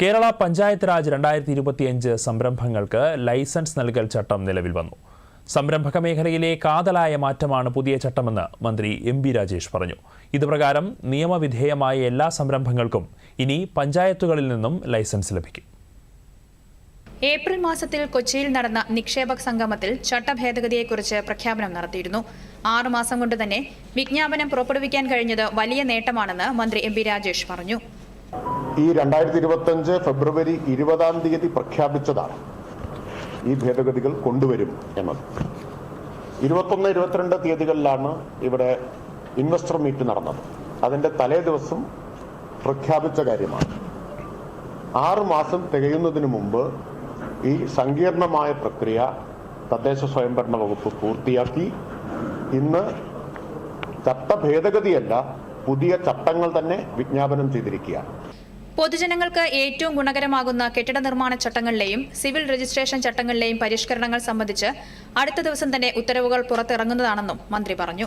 കേരള പഞ്ചായത്ത് രാജ് രണ്ടായിരത്തി ഇരുപത്തിയഞ്ച് സംരംഭങ്ങൾക്ക് ലൈസൻസ് നൽകൽ ചട്ടം നിലവിൽ വന്നു. സംരംഭക മേഖലയിലെ കാതലായ മാറ്റമാണ് പുതിയ ചട്ടമെന്ന് മന്ത്രി എം ബി രാജേഷ് പറഞ്ഞു. ഇതുപ്രകാരം നിയമവിധേയമായ എല്ലാ സംരംഭങ്ങൾക്കും ഇനി പഞ്ചായത്തുകളിൽ നിന്നും ലൈസൻസ് ലഭിക്കും. ഏപ്രിൽ മാസത്തിൽ കൊച്ചിയിൽ നടന്ന നിക്ഷേപക സംഗമത്തിൽ ചട്ടഭേദഗതിയെക്കുറിച്ച് പ്രഖ്യാപനം നടത്തിയിരുന്നു. ആറുമാസം കൊണ്ട് തന്നെ വിജ്ഞാപനം പുറപ്പെടുവിക്കാൻ കഴിഞ്ഞത് വലിയ നേട്ടമാണെന്ന് മന്ത്രി എം രാജേഷ് പറഞ്ഞു. ഈ രണ്ടായിരത്തി ഇരുപത്തഞ്ച് ഫെബ്രുവരി ഇരുപതാം തീയതി പ്രഖ്യാപിച്ചതാണ് ഈ ഭേദഗതികൾ കൊണ്ടുവരും എന്നത്. ഇരുപത്തൊന്ന് ഇരുപത്തിരണ്ട് തീയതികളിലാണ് ഇവിടെ ഇൻവെസ്റ്റർ മീറ്റ് നടന്നത്. അതിന്റെ തലേ ദിവസം പ്രഖ്യാപിച്ച കാര്യമാണ്. ആറ് മാസം തികയുന്നതിന് മുമ്പ് ഈ സങ്കീർണമായ പ്രക്രിയ തദ്ദേശ സ്വയംഭരണ വകുപ്പ് പൂർത്തിയാക്കി. ഇന്ന് ചട്ട ഭേദഗതിയല്ല പുതിയ ചട്ടങ്ങൾ തന്നെ വിജ്ഞാപനം ചെയ്തിരിക്കുകയാണ്. പൊതുജനങ്ങൾക്ക് ഏറ്റവും ഗുണകരമാകുന്ന കെട്ടിട നിർമ്മാണ ചട്ടങ്ങളിലെയും സിവിൽ രജിസ്ട്രേഷൻ ചട്ടങ്ങളിലെയും പരിഷ്കരണങ്ങൾ സംബന്ധിച്ച് അടുത്ത ദിവസം തന്നെ ഉത്തരവുകൾ പുറത്തിറങ്ങുന്നതാണെന്നും മന്ത്രി പറഞ്ഞു.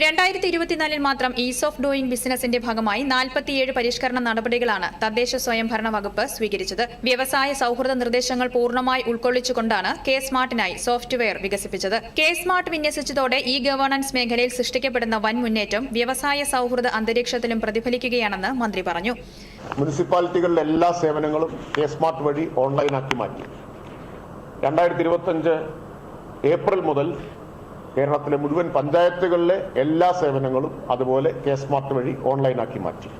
രണ്ടായിരത്തി ഇരുപത്തിനാലിൽ മാത്രം ഈസ് ഓഫ് ഡൂയിങ് ബിസിനസിന്റെ ഭാഗമായി നാൽപ്പത്തിയേഴ് പരിഷ്കരണ നടപടികളാണ് തദ്ദേശ സ്വയംഭരണ വകുപ്പ് സ്വീകരിച്ചത്. വ്യവസായ സൗഹൃദ നിർദ്ദേശങ്ങൾ പൂർണമായി ഉൾക്കൊള്ളിച്ചുകൊണ്ടാണ് കെ സ്മാർട്ടിനായി സോഫ്റ്റ്വെയർ വികസിപ്പിച്ചത്. കെ സ്മാർട്ട് വിന്യസിച്ചതോടെ ഇ ഗവേണൻസ് മേഖലയിൽ സൃഷ്ടിക്കപ്പെടുന്ന വൻ മുന്നേറ്റം വ്യവസായ സൗഹൃദ അന്തരീക്ഷത്തിലും പ്രതിഫലിക്കുകയാണെന്ന് മന്ത്രി പറഞ്ഞു. മുനിസിപ്പാലിറ്റികളിലെ എല്ലാ സേവനങ്ങളും കെ സ്മാർട്ട് വഴി ഓൺലൈനാക്കി മാറ്റി. രണ്ടായിരത്തി ഏപ്രിൽ മുതൽ കേരളത്തിലെ മുഴുവൻ പഞ്ചായത്തുകളിലെ എല്ലാ സേവനങ്ങളും അതുപോലെ കെ സ്മാർട്ട് വഴി ഓൺലൈനാക്കി മാറ്റി.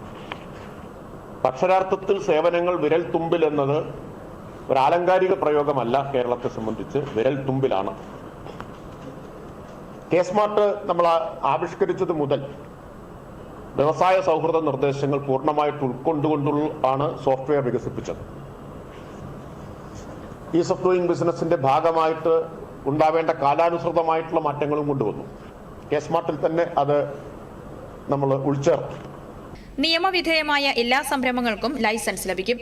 അക്ഷരാർത്ഥത്തിൽ സേവനങ്ങൾ വിരൽ തുമ്പിൽ എന്നത് ഒരു ആലങ്കാരിക പ്രയോഗമല്ല കേരളത്തെ സംബന്ധിച്ച് വിരൽ തുമ്പിലാണ്. കെ സ്മാർട്ട് നമ്മൾ ആവിഷ്കരിച്ചത് മുതൽ വ്യവസായ സൗഹൃദ നിർദ്ദേശങ്ങൾ പൂർണമായിട്ട് ഉൾക്കൊണ്ടുകൊണ്ടുള്ള ആണ് സോഫ്റ്റ്വെയർ വികസിപ്പിച്ചത്. ഈസ് ഓഫ് ഡൂയിങ് ബിസിനസിന്റെ ഭാഗമായിട്ട് ഉണ്ടാവേണ്ട കാലാനുസൃതമായിട്ടുള്ള മാറ്റങ്ങളും കൊണ്ടുവന്നു. കെ സ്മാർട്ടിൽ തന്നെ അത് നമ്മൾ ഉൾച്ചേർത്തു. നിയമവിധേയമായ എല്ലാ സംരംഭങ്ങൾക്കും ലൈസൻസ് ലഭിക്കും.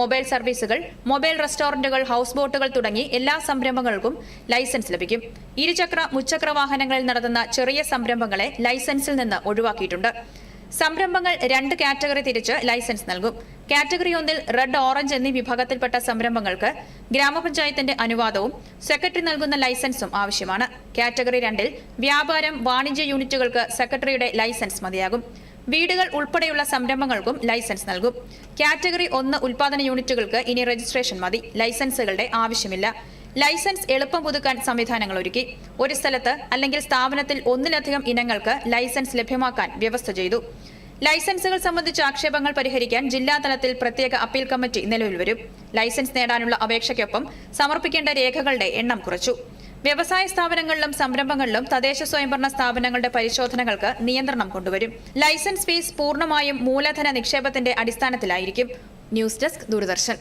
മൊബൈൽ സർവീസുകൾ മൊബൈൽ റെസ്റ്റോറന്റുകൾ ഹൗസ് ബോട്ടുകൾ തുടങ്ങി എല്ലാ സംരംഭങ്ങൾക്കും ലൈസൻസ് ലഭിക്കും. ഇരുചക്ര മുച്ചക്ര വാഹനങ്ങളിൽ നടത്തുന്ന ചെറിയ സംരംഭങ്ങളെ ലൈസൻസിൽ നിന്ന് ഒഴിവാക്കിയിട്ടുണ്ട്. സംരംഭങ്ങൾ രണ്ട് കാറ്റഗറി തിരിച്ച് ലൈസൻസ് നൽകും. കാറ്റഗറി ഒന്നിൽ റെഡ് ഓറഞ്ച് എന്നീ വിഭാഗത്തിൽപ്പെട്ട സംരംഭങ്ങൾക്ക് ഗ്രാമപഞ്ചായത്തിന്റെ അനുവാദവും സെക്രട്ടറി നൽകുന്ന ലൈസൻസും ആവശ്യമാണ്. കാറ്റഗറി രണ്ടിൽ വ്യാപാരം വാണിജ്യ യൂണിറ്റുകൾക്ക് സെക്രട്ടറിയുടെ ലൈസൻസ് മതിയാകും. വീടുകൾ ഉൾപ്പെടെയുള്ള സംരംഭങ്ങൾക്കും ലൈസൻസ് നൽകും. കാറ്റഗറി ഒന്ന് ഉൽപാദന യൂണിറ്റുകൾക്ക് ഇനി രജിസ്ട്രേഷൻ മതി. ലൈസൻസുകളുടെ ആവശ്യമില്ല. ലൈസൻസ് എളുപ്പം പുതുക്കാൻ സംവിധാനങ്ങൾ ഒരുക്കി. ഒരു സ്ഥലത്ത് അല്ലെങ്കിൽ സ്ഥാപനത്തിൽ ഒന്നിലധികം ഇനങ്ങൾക്ക് ലൈസൻസ് ലഭ്യമാക്കാൻ വ്യവസ്ഥ ചെയ്തു. ലൈസൻസുകൾ സംബന്ധിച്ച ആക്ഷേപങ്ങൾ പരിഹരിക്കാൻ ജില്ലാതലത്തിൽ പ്രത്യേക അപ്പീൽ കമ്മിറ്റി നിലവിൽ വരും. ലൈസൻസ് നേടാനുള്ള അപേക്ഷയ്ക്കൊപ്പം സമർപ്പിക്കേണ്ട രേഖകളുടെ എണ്ണം കുറച്ചു. വ്യവസായ സ്ഥാപനങ്ങളിലും സംരംഭങ്ങളിലും തദ്ദേശ സ്വയംഭരണ സ്ഥാപനങ്ങളുടെ പരിശോധനകൾക്ക് നിയന്ത്രണം കൊണ്ടുവരും. ലൈസൻസ് ഫീസ് പൂർണമായും മൂലധന നിക്ഷേപത്തിന്റെ അടിസ്ഥാനത്തിലായിരിക്കും. News desk Doordarshan.